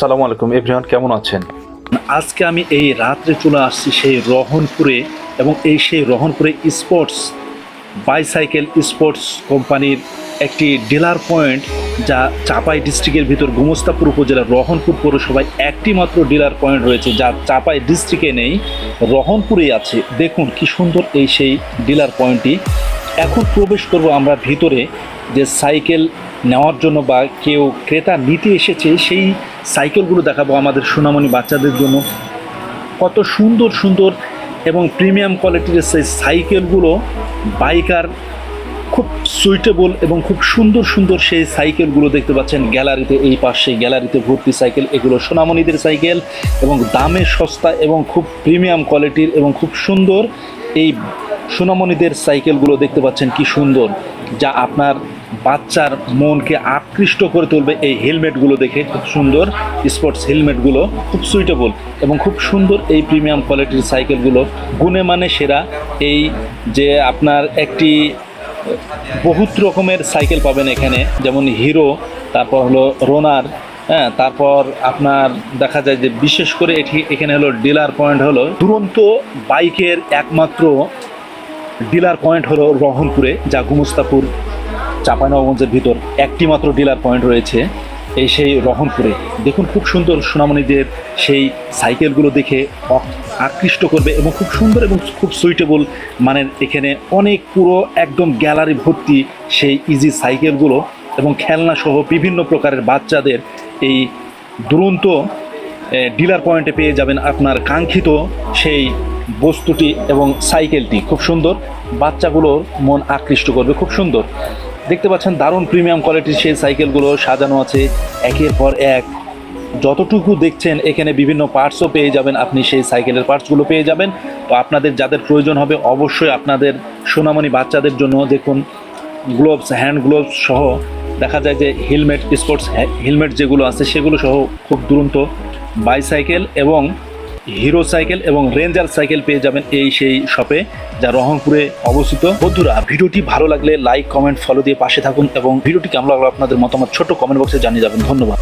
আসসালামু আলাইকুম, এভরিওয়ান কেমন আছেন? আজকে আমি এই রাত্রে চলে আসছি সেই রহনপুরে এবং এই সেই রহনপুরে স্পোর্টস, বাইসাইকেল স্পোর্টস কোম্পানির একটি ডিলার পয়েন্ট যা চাপাই ডিস্ট্রিক্টের ভিতর গোমস্তাপুর উপজেলার রহনপুর পৌরসভায় একটি মাত্র ডিলার পয়েন্ট রয়েছে যা চাপাই ডিস্ট্রিক্টে নেই, রহনপুরেই আছে। দেখুন কি সুন্দর এই সেই ডিলার পয়েন্টটি। এখন প্রবেশ করব আমরা ভিতরে যে সাইকেল নেওয়ার জন্য বা কেউ ক্রেতা নিতে এসেছে, সেই সাইকেলগুলো দেখাবো আমাদের সোনামণি বাচ্চাদের জন্য। কত সুন্দর সুন্দর এবং প্রিমিয়াম কোয়ালিটির সেই সাইকেলগুলো বাইকার খুব সুইটেবল এবং খুব সুন্দর সুন্দর সেই সাইকেলগুলো দেখতে পাচ্ছেন গ্যালারিতে, এই পাশে গ্যালারিতে ভর্তি সাইকেল। এগুলো সোনামণিদের সাইকেল এবং দামে সস্তা এবং খুব প্রিমিয়াম কোয়ালিটির এবং খুব সুন্দর এই সোনামণিদের সাইকেলগুলো দেখতে পাচ্ছেন কি সুন্দর, যা আপনার বাচ্চার মনকে আকৃষ্ট করে তুলবে এই হেলমেটগুলো দেখে। খুব সুন্দর স্পোর্টস হেলমেটগুলো, খুব সুইটেবল এবং খুব সুন্দর এই প্রিমিয়াম কোয়ালিটির সাইকেলগুলো। গুণে মানে সেরা। এই যে আপনার একটি বহুত রকমের সাইকেল পাবেন এখানে, যেমন হিরো, তারপর হলো রোনার হ্যাঁ তারপর আপনার দেখা যায় যে বিশেষ করে এটি, এখানে হলো ডিলার পয়েন্ট হলো, দুরন্ত বাইকের একমাত্র ডিলার পয়েন্ট হলো রহনপুরে যা গুমস্তাপুর চাঁপাইনবাবগঞ্জের ভিতর একটি মাত্র ডিলার পয়েন্ট রয়েছে, এই সেই রহনপুরে। দেখুন, খুব সুন্দর সোনামণিদের সেই সাইকেলগুলো দেখে আকৃষ্ট করবে এবং খুব সুন্দর এবং খুব সুইটেবল মানে এখানে অনেক পুরো একদম গ্যালারি ভর্তি সেই ইজি সাইকেলগুলো এবং খেলনা সহ বিভিন্ন প্রকারের বাচ্চাদের এই দুরন্ত ডিলার পয়েন্টে পেয়ে যাবেন আপনার কাঙ্ক্ষিত সেই বস্তুটি এবং সাইকেলটি। খুব সুন্দর, বাচ্চাগুলোর মন আকৃষ্ট করবে, খুব সুন্দর। দেখতে পাচ্ছেন দারুণ প্রিমিয়াম কোয়ালিটির সেই সাইকেলগুলো সাজানো আছে, একের পর এক। যতটুকু দেখছেন, এখানে বিভিন্ন পার্টসও পেয়ে যাবেন, আপনি সেই সাইকেলের পার্টসগুলো পেয়ে যাবেন। তো আপনাদের যাদের প্রয়োজন হবে, অবশ্যই আপনাদের সোনামণি বাচ্চাদের জন্য দেখুন গ্লোভস হ্যান্ড গ্লোভস সহ, দেখা যায় যে হেলমেট স্পোর্টস হেলমেট যেগুলো আছে সেগুলো সহ খুব দুরন্ত বাইসাইকেল এবং হিরো সাইকেল এবং রেঞ্জার সাইকেল পেয়ে যাবেন এই সেই শপে, যা রহনপুরে অবস্থিত। বন্ধুরা, ভিডিওটি ভালো লাগলে লাইক, কমেন্ট ফলো দিয়ে পাশে থাকুন এবং ভিডিওটি কেমন লাগল আপনাদের মতামত ছোট কমেন্ট বক্সে জানিয়ে যাবেন। ধন্যবাদ।